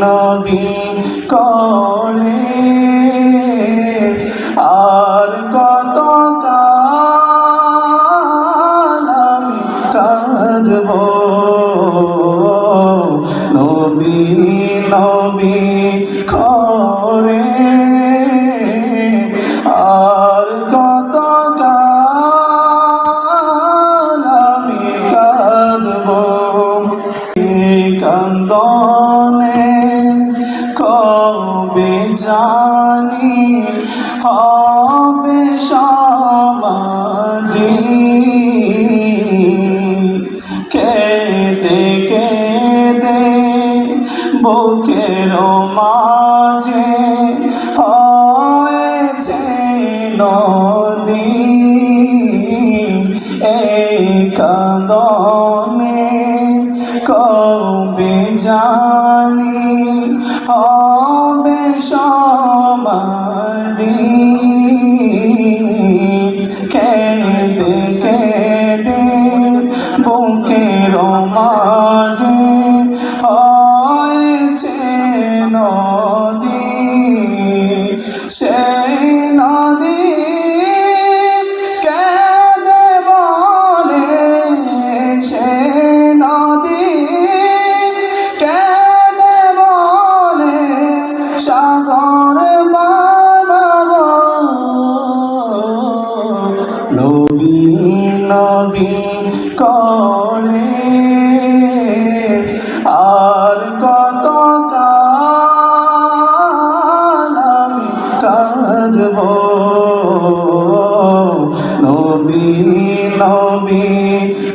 নবী করে। আর কত আমি কাঁদব? নবী নবী জানি হবে সমাধি। কেঁদে কেঁদে বুকের মাঝে হয়েছে নদী। এই কান্দনে কবে জানি সমাধি কেঁদে কেঁদে বুকের মাঝে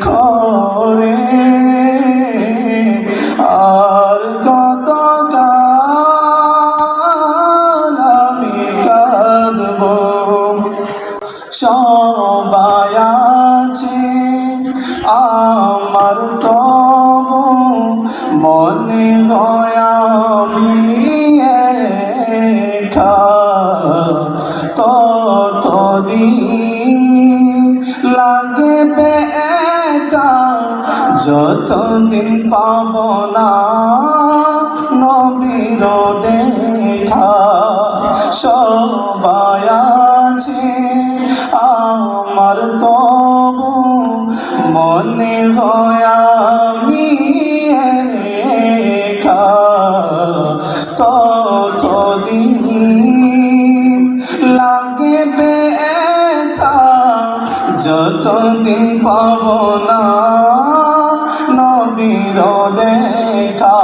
করে। আর কত আমি কাঁদব? সবাই আছে, আমার তবু মনে হয় আমি ততদিন লাগবে একা যতদিন পাব না, নবীর দেখা সবাই আছে। আমার তবু মনে হয় আমি ততদিন একা যতদিন পাব না নবীর দেখা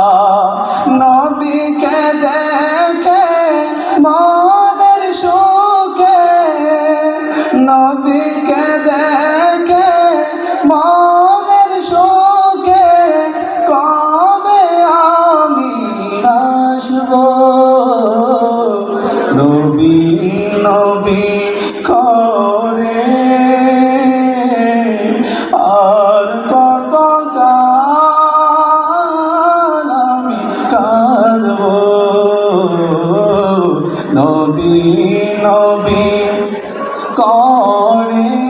নবীকে দেখে মনের সুখে। নবীকে দেখে মনের সুখে কবে আমি আসব? নবী নবী করে করে